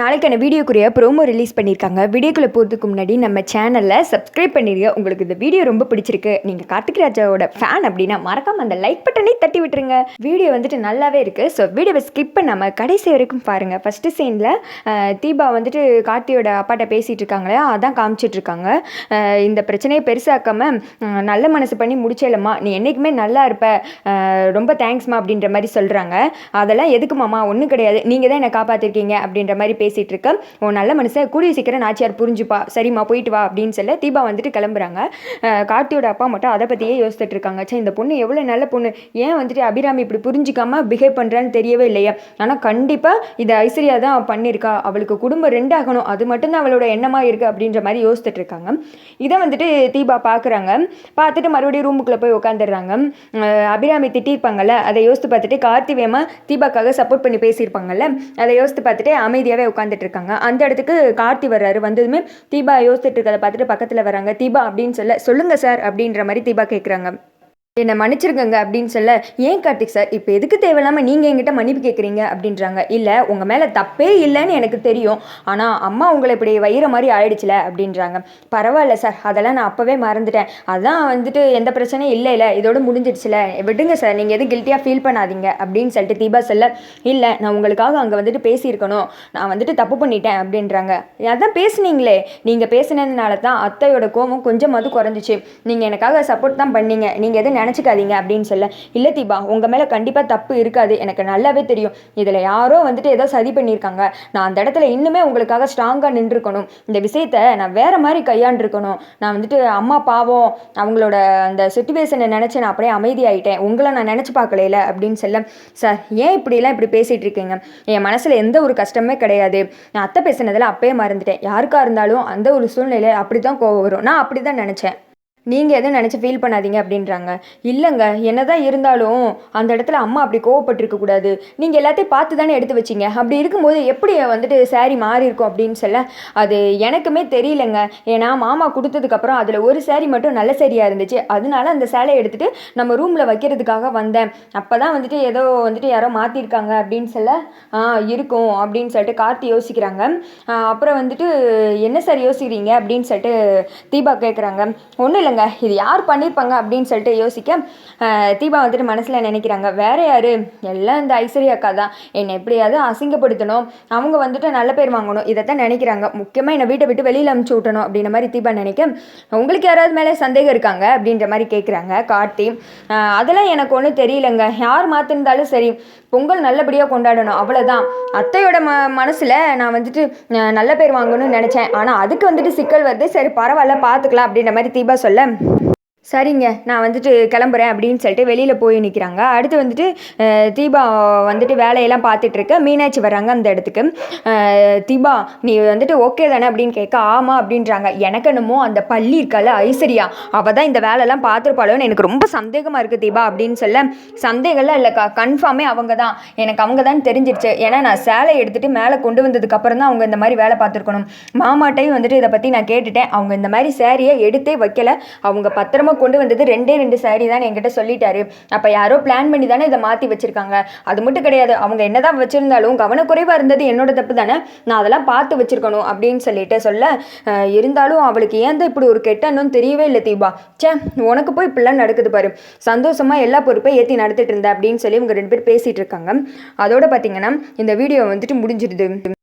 நாளைக்கான வீடியோக்குரிய promo release பண்ணியிருக்காங்க. வீடியோக்குள்ளே போகிறதுக்கு முன்னாடி நம்ம சேனலில் சப்ஸ்கிரைப் பண்ணிடுங்க உங்களுக்கு இந்த வீடியோ ரொம்ப பிடிச்சிருக்கு. நீங்கள் கார்த்திக் ராஜாவோட ஃபேன் அப்படின்னா மறக்காம அந்த லைக் பட்டனை தட்டி விட்டுருங்க. வீடியோ வந்துட்டு நல்லாவே இருக்குது ஸோ வீடியோவை ஸ்கிப் பண்ணாமல் கடைசி வரைக்கும் பாருங்கள் ஃபஸ்ட்டு சீனில் தீபா வந்துட்டு கார்த்தியோட அப்பாட்ட பேசிகிட்டு இருக்காங்களே அதான் காமிச்சிட்ருக்காங்க இந்த பிரச்சனையை பெருசாக்காமல் நல்ல மனசு பண்ணி முடிச்சேலம்மா நீ என்றைக்குமே நல்லா இருப்ப. ரொம்ப தேங்க்ஸ்மா அப்படின்ற மாதிரி சொல்கிறாங்க அதெல்லாம் எதுக்கு மாமா? ஒன்றும் கிடையாது. நீங்கள் தான் என்னை காப்பாற்றிருக்கீங்க அப்படின்ற மாதிரி பேசிகிட்டு இருக்க உன் நல்ல மனுஷன். கூடிய சீக்கிரம் நாச்சியார் புரிஞ்சுப்பா. சரிம்மா போயிட்டு வா அப்படின்னு சொல்ல தீபா வந்துட்டு கிளம்புறாங்க. கார்த்தியோட அப்பா மட்டும் அதை பற்றியே யோசிச்சுட்டு இருக்காங்க சே இந்த பொண்ணு எவ்வளோ நல்ல பொண்ணு. ஏன் வந்துட்டு அபிராமி இப்படி புரிஞ்சிக்காமல் பிஹேவ் பண்ணுறான்னு தெரியவே இல்லையா. ஆனால் கண்டிப்பாக இதை ஐஸ்வர்யா தான் பண்ணியிருக்கா அவளுக்கு குடும்பம் ரெண்டு ஆகணும் அது மட்டும்தான் அவளோட எண்ணமாக இருக்குது அப்படின்ற மாதிரி யோசிச்சுட்டு இருக்காங்க இதை வந்துட்டு தீபா பார்க்குறாங்க பார்த்துட்டு மறுபடியும் ரூமுக்குள்ளே போய் உட்காந்துடுறாங்க அபிராமி திட்டிருப்பாங்கல்ல அதை யோசித்து பார்த்துட்டு கார்த்திவேமா தீபாக்காக சப்போர்ட் பண்ணி பேசியிருப்பாங்கல்ல அதை யோசித்து பார்த்துட்டு அமைதியாகவே உட்காந்துட்டு இருக்காங்க அந்த இடத்துக்கு கார்த்தி வர்றாரு. வந்ததுமே தீபா யோசிச்சுட்டு இருக்கிறத பார்த்துட்டு பக்கத்தில் வராங்க தீபா அப்படின்னு சொல்ல சொல்லுங்க சார் அப்படின்ற மாதிரி தீபா கேட்குறாங்க என்னை மன்னிச்சிருக்கங்க அப்படின்னு சொல்ல ஏன் கார்த்திக் சார் இப்போ எதுக்கு தேவையில்லாமல் நீங்கள் என்கிட்ட மன்னிப்பு கேட்குறீங்க அப்படின்றாங்க. இல்லை உங்கள் மேலே தப்பே இல்லைன்னு எனக்கு தெரியும். ஆனால் அம்மா உங்களை இப்படி வயிற மாதிரி ஆயிடுச்சுல அப்படின்றாங்க. பரவாயில்ல சார் அதெல்லாம் நான் அப்போவே மறந்துட்டேன். அதான் வந்துட்டு எந்த பிரச்சனையும் இல்லை இல்லை. இதோட முடிஞ்சிடுச்சுல. விடுங்க சார் நீங்கள் எதுவும் கில்ட்டியாக ஃபீல் பண்ணாதீங்க அப்படின்னு சொல்லிட்டு தீபா சொல்ல இல்லை நான் உங்களுக்காக அங்கே வந்துட்டு பேசியிருக்கணும். நான் வந்துட்டு தப்பு பண்ணிட்டேன் அப்படின்றாங்க. அதான் பேசுனீங்களே. நீங்கள் பேசுனதுனால தான் அத்தையோட கோவம் கொஞ்சமாவது குறைஞ்சிச்சு. நீங்கள் எனக்காக சப்போர்ட் தான் பண்ணீங்க. நீங்கள் எதுவும் நினச்சிக்காதீங்க அப்படின்னு சொல்ல இல்லை தீபா உங்கள் மேலே கண்டிப்பாக தப்பு இருக்காது. எனக்கு நல்லாவே தெரியும். இதில் யாரோ வந்துட்டு ஏதோ சதி பண்ணியிருக்காங்க. நான் அந்த இடத்துல இன்னுமே உங்களுக்காக ஸ்ட்ராங்காக நின்றுருக்கணும். இந்த விஷயத்த நான் வேறு மாதிரி கையாண்டிருக்கணும். நான் வந்துட்டு அம்மா பாவம் அவங்களோட அந்த சுச்சுவேஷனை நினச்சி நான் அப்படியே அமைதியாயிட்டேன். உங்களை நான் நினச்சி பார்க்கலையில அப்படின்னு சொல்ல சார் ஏன் இப்படிலாம் இப்படி பேசிகிட்டு இருக்கீங்க? என் மனசில் எந்த ஒரு கஷ்டமே கிடையாது. நான் அத்தை பேசுனதில் அப்பயே மறந்துட்டேன். யாருக்காக இருந்தாலும் அந்த ஒரு சூழ்நிலை அப்படி தான் கோவம் வரும். நான் அப்படி தான் நினச்சேன். நீங்கள் எதுவும் நினச்சி ஃபீல் பண்ணாதீங்க அப்படின்றாங்க. இல்லைங்க என்னதான் இருந்தாலும் அந்த இடத்துல அம்மா அப்படி கோவப்பட்டிருக்க கூடாது. நீங்கள் எல்லாத்தையும் பார்த்து தானே எடுத்து வச்சீங்க. அப்படி இருக்கும்போது எப்படி வந்துட்டு saree மாறி இருக்கும் அப்படின்னு சொல்ல அது எனக்குமே தெரியலங்க. ஏன்னா மாமா கொடுத்ததுக்கப்புறம் அதில் ஒரு saree மட்டும் நல்ல சரியாக இருந்துச்சு. அதனால அந்த சேலை எடுத்துகிட்டு நம்ம ரூமில் வைக்கிறதுக்காக வந்தேன். அப்போ தான் வந்துட்டு ஏதோ வந்துட்டு யாரோ மாற்றிருக்காங்க அப்படின்னு சொல்ல ஆ இருக்கும் அப்படின்னு சொல்லிட்டு கார்த்தி யோசிக்கிறாங்க. அப்புறம் வந்துட்டு என்ன சார் யோசிக்கிறீங்க? அப்படின்னு சொல்லிட்டு தீபா கேட்குறாங்க ஒன்றும் இல்லை இல்லைங்க இது யார் பண்ணியிருப்பாங்க அப்படின்னு சொல்லிட்டு யோசிக்க தீபா வந்துட்டு மனசில் நினைக்கிறாங்க. வேற யார்? எல்லாம் இந்த ஐஸ்வர்யா அக்கா தான். என்னை எப்படியாவது அசிங்கப்படுத்தணும். அவங்க வந்துட்டு நல்ல பேர் வாங்கணும். இதைத்தான் நினைக்கிறாங்க. முக்கியமாக என்னை வீட்டை விட்டு வெளியில் அமுச்சு விட்டணும் அப்படின்ற மாதிரி தீபா நினைக்க உங்களுக்கு யாராவது மேலே சந்தேகம் இருக்காங்க? அப்படின்ற மாதிரி கேட்குறாங்க கார்த்தி அதெல்லாம் எனக்கு ஒன்றும் தெரியலங்க. யார் மாற்றிருந்தாலும் சரி பொங்கல் நல்லபடியாக கொண்டாடணும் அவ்வளோதான் அத்தையோட ம மனசில் நான் வந்துட்டு நல்ல பேர் வாங்கணும்னு நினச்சேன். ஆனால் அதுக்கு வந்துட்டு சிக்கல் வருது. சரி பரவாயில்ல பார்த்துக்கலாம் அப்படின்ற மாதிரி தீபா சொல்ல. சரிங்க நான் வந்துட்டு கிளம்புறேன் அப்படின்னு சொல்லிட்டு வெளியில் போய் நிற்கிறாங்க அடுத்து வந்துட்டு தீபா வந்துட்டு வேலையெல்லாம் பார்த்துட்ருக்க. மீனாட்சி வராங்க அந்த இடத்துக்கு. தீபா நீ வந்துட்டு ஓகே தானே அப்படின்னு கேட்க ஆமாம் அப்படின்றாங்க. எனக்கு என்னமோ அந்த பள்ளி இருக்கால ஐஸ்வர்யா அவள் தான் இந்த வேலையெல்லாம் பார்த்துருப்பாளோன்னு எனக்கு ரொம்ப சந்தேகமாக இருக்குது தீபா அப்படின்னு சொல்ல சந்தேகம்லாம் இல்லைக்கா கன்ஃபார்மே அவங்க தான் எனக்கு அவங்க தான் தெரிஞ்சிருச்சு. ஏன்னா நான் சேலை எடுத்துகிட்டு மேலே கொண்டு வந்ததுக்கப்புறம் தான் அவங்க இந்த மாதிரி வேலை பார்த்துருக்கணும். மாமாட்டையும் வந்துட்டு இதை பற்றி நான் கேட்டுட்டேன். அவங்க இந்த மாதிரி சேரீயை எடுத்தே வைக்கல. அவங்க பத்திரமா கொண்டு வந்தது ரெண்டே ரெண்டு சாரீ தான் என்கிட்ட சொல்லிட்டாரு. அப்போ யாரோ பிளான் பண்ணி தானே இதை மாற்றி வச்சுருக்காங்க. அது மட்டும் கிடையாது. அவங்க என்னதான் வச்சுருந்தாலும் கவனக்குறைவாக இருந்தது என்னோட தப்பு தானே. நான் அதெல்லாம் பார்த்து வச்சுருக்கணும் அப்படின்னு சொல்லிட்டு சொல்ல இருந்தாலும் அவளுக்கு ஏன் தான் இப்படி ஒரு கெட்ட தெரியவே இல்லை தீபா. ச்சே உனக்கு போய் இப்படிலாம் நடக்குது பாரு. சந்தோஷமா எல்லா பொறுப்பையும் ஏற்றி நடத்திட்டு இருந்த அப்படின்னு சொல்லி இவங்க ரெண்டு பேர் பேசிகிட்டு இருக்காங்க. அதோட பார்த்தீங்கன்னா இந்த வீடியோ வந்துட்டு முடிஞ்சிருது.